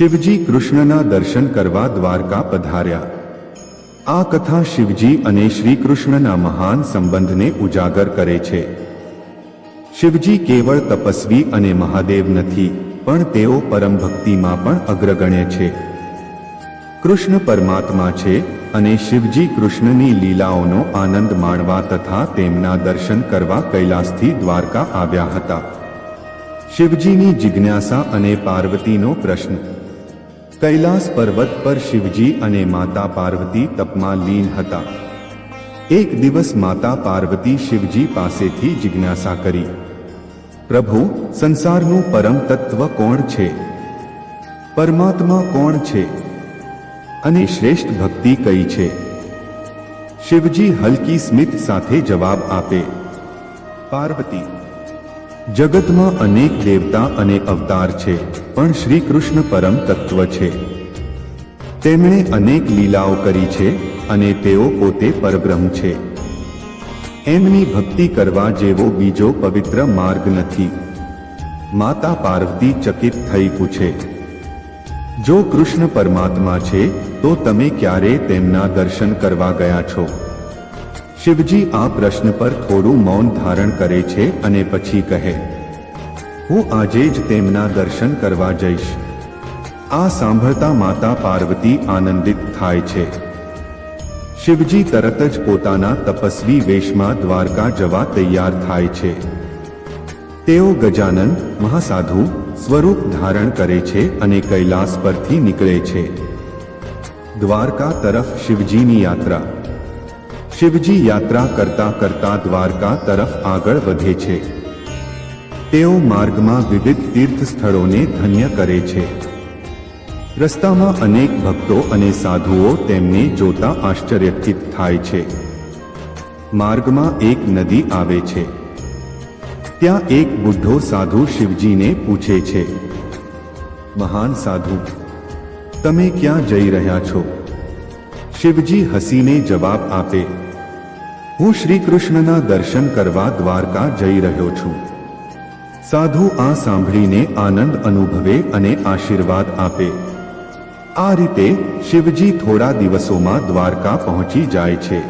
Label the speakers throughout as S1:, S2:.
S1: શિવજી કૃષ્ણના દર્શન કરવા દ્વારકા પધાર્યા. આ કથા શિવજી અને શ્રી કૃષ્ણના મહાન સંબંધને ઉજાગર કરે છે. શિવજી કેવળ તપસ્વી અને મહાદેવ નથી, પણ તેઓ પરમ ભક્તિમાં પણ અગ્રગણ્ય છે. કૃષ્ણ પરમાત્મા છે અને શિવજી કૃષ્ણની લીલાઓનો આનંદ માણવા તથા તેમના દર્શન કરવા કૈલાસથી દ્વારકા આવ્યા હતા. શિવજીની જિજ્ઞાસા અને પાર્વતીનો પ્રશ્ન કૈલાસ પર્વત પર શિવજી અને માતા પાર્વતી તપમાં લીન હતા. એક દિવસ માતા પાર્વતી શિવજી પાસેથી જિજ્ઞાસા કરી, પ્રભુ, સંસારનું પરમ તત્વ કોણ છે? પરમાત્મા કોણ છે? અને શ્રેષ્ઠ ભક્તિ કઈ છે? શિવજી હલકી સ્મિત સાથે જવાબ આપે, પાર્વતી જગતમાં અનેક દેવતા અને અવતાર છે, પણ શ્રી કૃષ્ણ પરમ તત્વ છે. તેમણે અનેક લીલાઓ કરી છે અને તેઓ પોતે પરબ્રહ્મ છે. એમની ભક્તિ કરવા જેવો બીજો પવિત્ર માર્ગ નથી. માતા પાર્વતી ચકિત થઈ પૂછે, જો કૃષ્ણ પરમાત્મા છે, તો તમે ક્યારે તેમના દર્શન કરવા ગયા છો? શિવજી આ પ્રશ્ન પર થોડું મૌન ધારણ કરે છે અને પછી કહે, હું આજે જ તેમના દર્શન કરવા જઈશ. આ સાંભળતા માતા પાર્વતી આનંદિત થાય છે. શિવજી તરત જ પોતાના તપસ્વી વેશમાં દ્વારકા જવા તૈયાર થાય છે. તેઓ ગજાનન, મહાસાધુ, સ્વરૂપ ધારણ કરે છે અને કૈલાસ પરથી નીકળે છે. દ્વારકા તરફ શિવજીની યાત્રા. શિવજી યાત્રા કરતા કરતા દ્વારકા તરફ આગળ વધે છે. તેઓ માર્ગમાં વિવિધ તીર્થ સ્થળોને ધન્ય કરે છે. રસ્તામાં અનેક ભક્તો અને સાધુઓ તેમને જોતા આશ્ચર્યચિત થાય છે. માર્ગમાં એક નદી આવે છે. ત્યાં એક બુઢો સાધુ શિવજીને પૂછે છે. મહાન સાધુ, તમે ક્યાં જઈ રહ્યા છો? શિવજી હસીને જવાબ આપે હું શ્રી કૃષ્ણના દર્શન કરવા દ્વારકા જઈ રહ્યો છું. સાધુ આ સાંભળીને આનંદ અનુભવે અને આશીર્વાદ આપે. આ રીતે શિવજી થોડા દિવસોમાં દ્વારકા પહોંચી જાય છે.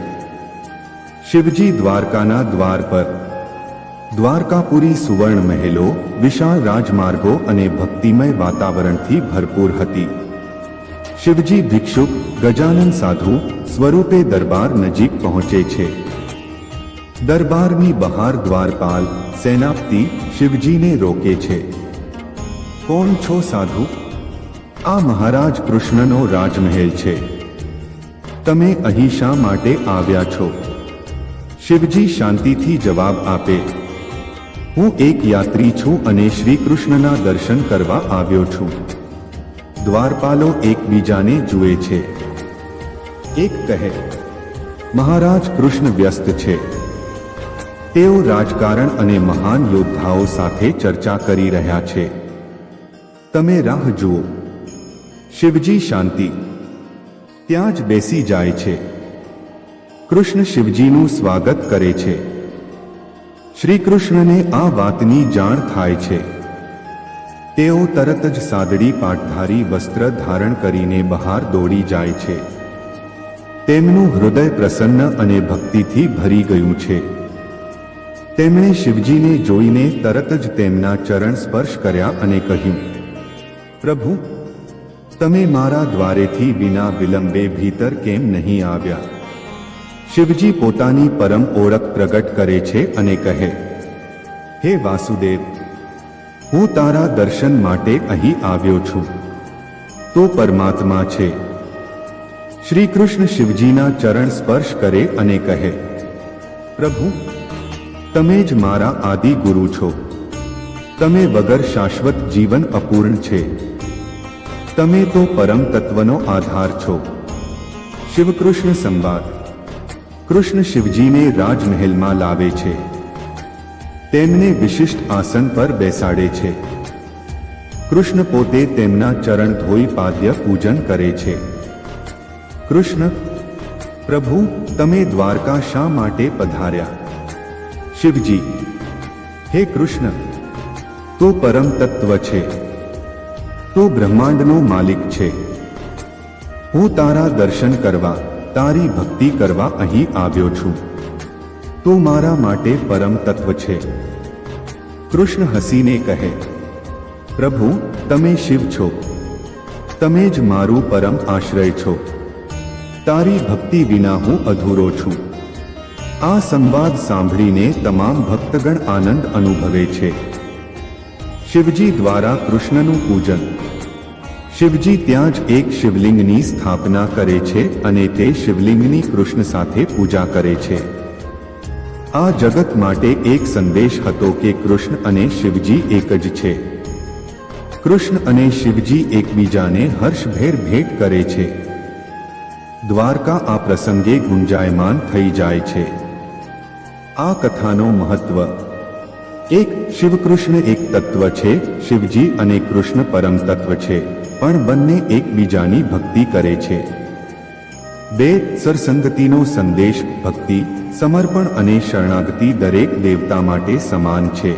S1: શિવજી દ્વારકાના દ્વાર પર દ્વારકાપુરી સુવર્ણ મહેલો, વિશાળ રાજમાર્ગો અને ભક્તિમય વાતાવરણથી ભરપૂર હતી. શિવજી ભિક્ષુક, ગજાનન સાધુ સ્વરૂપે દરબાર નજીક પહોંચે છે. દરબારની બહાર દ્વારપાલ સેનાપતિ શિવજીને રોકે છે. કોણ છો સાધુ? આ મહારાજ કૃષ્ણનો રાજમહેલ છે. તમે અહીં શા માટે આવ્યા છો? શિવજી શાંતિથી જવાબ આપે, હું એક યાત્રી છું અને શ્રી કૃષ્ણના દર્શન કરવા આવ્યો છું. દ્વારપાલો એકબીજાને જુએ છે. એક કહે, મહારાજ કૃષ્ણ વ્યસ્ત છે. તેઓ રાજકારણ અને મહાન યોદ્ધાઓ સાથે ચર્ચા કરી રહ્યા છે. તમે રાહ જુઓ. શિવજી શાંતિ. ત્યાં જ બેસી જાય છે. કૃષ્ણ શિવજીનું સ્વાગત કરે છે. શ્રી કૃષ્ણને આ વાતની જાણ થાય છે. તેઓ તરત જ સાદડી પાટધારી વસ્ત્ર ધારણ કરીને બહાર દોડી જાય છે. તેમનું હૃદય પ્રસન્ન અને ભક્તિથી ભરી ગયું છે. તેમણે શિવજીને જોઈને તરત જ તેમના ચરણ સ્પર્શ કર્યા અને કહ્યું, પ્રભુ, તમે મારા દ્વારેથી વિના વિલંબે ભીતર કેમ નહીં આવ્યા? શિવજી પોતાની પરમ ઓળખ પ્રગટ કરે છે અને કહે, હે વાસુદેવ, હું તારા દર્શન માટે અહીં આવ્યો છું. તો પરમાત્મા છે. શ્રી કૃષ્ણ શિવજીના ચરણ સ્પર્શ કરે અને કહે, પ્રભુ તમે જ મારા આદિ ગુરુ છો. તમે વગર શાશ્વત જીવન અપૂર્ણ છે. તમે તો પરમ તત્વનો આધાર છો. શિવકૃષ્ણ સંવાદ. કૃષ્ણ શિવજીને રાજમહેલમાં લાવે છે. તેમને વિશિષ્ટ આસન પર બેસાડે છે. કૃષ્ણ પોતે તેમના ચરણ ધોઈ પાદ્ય પૂજન કરે છે. કૃષ્ણ, પ્રભુ, તમે દ્વારકા શા માટે પધાર્યા? શિવજી, હે કૃષ્ણ, તો પરમ તત્વ છે. તો બ્રહ્માંડનો માલિક છે. હું તારા દર્શન કરવા, તારી ભક્તિ કરવા અહીં આવ્યો છું. તો મારા માટે પરમ તત્વ છે. કૃષ્ણ હસીને કહે, પ્રભુ, તમે શિવ છો. તમે જ મારું પરમ આશ્રય છો. તારી ભક્તિ વિના હું અધૂરો છું. આ સંવાદ સાંભળીને તમામ ભક્તગણ આનંદ અનુભવે છે. શિવજી દ્વારા કૃષ્ણનું પૂજન. શિવજી ત્યાં જ એક શિવલિંગની સ્થાપના કરે છે અને તે શિવલિંગની કૃષ્ણ સાથે પૂજા કરે છે. આ જગત માટે એક સંદેશ હતો કે કૃષ્ણ અને શિવજી એક જ છે. કૃષ્ણ અને શિવજી એકબીજાને હર્ષભેર ભેટ કરે છે. દ્વારકા આ પ્રસંગે ગુંજાયમાન થઈ જાય છે. આ કથાનો મહત્વ. એક શિવકૃષ્ણ એક તત્વ છે, શિવજી અને કૃષ્ણ પરમ તત્વ છે, પણ બંને એકબીજાની ભક્તિ કરે છે. બે સરસંગતિનો સંદેશ, ભક્તિ, સમર્પણ અને શરણાગતિ દરેક દેવતા માટે સમાન છે.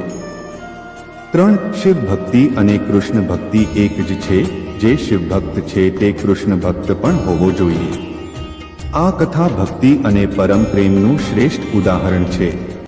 S1: ત્રણ શિવ ભક્તિ અને કૃષ્ણ ભક્તિ એક જ છે, જે શિવ ભક્ત છે તે કૃષ્ણ ભક્ત પણ હોવો જોઈએ. આ કથા ભક્તિ અને પરમ પ્રેમનું શ્રેષ્ઠ ઉદાહરણ છે.